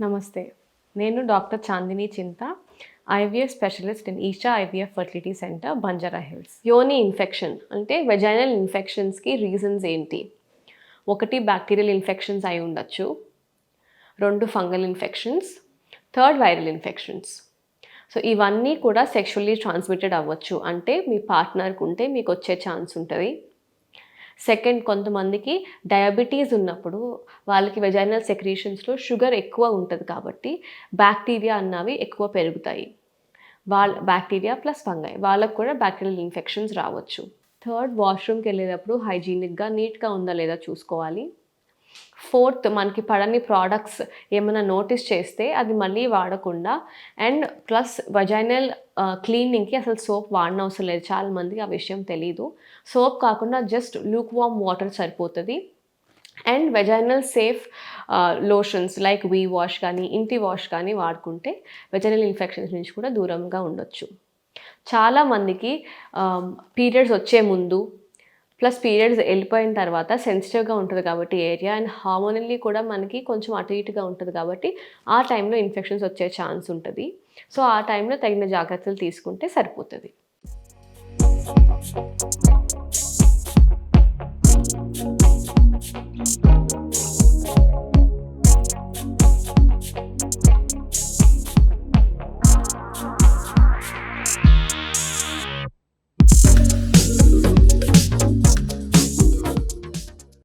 నమస్తే. నేను doctor Chandini Chinta IVF specialist in Eesha IVF fertility centre Banjara Hills. యోని infection అంటే vaginal ఇన్ఫెక్షన్స్కి రీజన్స్ ఏంటి? ఒకటి బ్యాక్టీరియల్ ఇన్ఫెక్షన్స్ అయి ఉండొచ్చు. రెండు fungal infections third viral infections so ఇవన్నీ కూడా సెక్షువల్లీ ట్రాన్స్మిటెడ్ అవ్వచ్చు. అంటే మీ పార్ట్నర్కి ఉంటే మీకు వచ్చే ఛాన్స్ ఉంటుంది. సెకండ్ కొంతమందికి డయాబెటీస్ ఉన్నప్పుడు వాళ్ళకి వెజైనల్ సెక్రీషన్స్లో షుగర్ ఎక్కువ ఉంటుంది కాబట్టి బ్యాక్టీరియా అన్నవి ఎక్కువ పెరుగుతాయి. వాళ్ళ బ్యాక్టీరియా ప్లస్ ఫంగై వాళ్ళకు కూడా బ్యాక్టీరియల్ ఇన్ఫెక్షన్స్ రావచ్చు. థర్డ్ వాష్రూమ్కి వెళ్ళేటప్పుడు హైజీనిక్గా నీట్గా ఉందా లేదా చూసుకోవాలి. ఫోర్త్ మనకి పడని ప్రోడక్ట్స్ ఏమైనా నోటీస్ చేస్తే అది మళ్ళీ వాడకుండా. అండ్ ప్లస్ వజైనల్ క్లీనింగ్కి అసలు సోప్ వాడిన అవసరం లేదు. చాలా మందికి ఆ విషయం తెలీదు. సోప్ కాకుండా జస్ట్ లూక్ వామ్ వాటర్ సరిపోతుంది and vaginal safe lotions like V wash కానీ ఇంటి వాష్ కానీ వాడుకుంటే వెజైనల్ ఇన్ఫెక్షన్స్ నుంచి కూడా దూరంగా ఉండొచ్చు. చాలామందికి పీరియడ్స్ um, వచ్చే ముందు ప్లస్ పీరియడ్స్ వెళ్ళిపోయిన తర్వాత సెన్సిటివ్గా ఉంటుంది కాబట్టి ఏరియా అండ్ హార్మోనల్లీ కూడా మనకి కొంచెం అటు ఇటుగా ఉంటుంది కాబట్టి ఆ టైంలో ఇన్ఫెక్షన్స్ వచ్చే ఛాన్స్ ఉంటుంది సో ఆ టైంలో తగిన జాగ్రత్తలు తీసుకుంటే సరిపోతుంది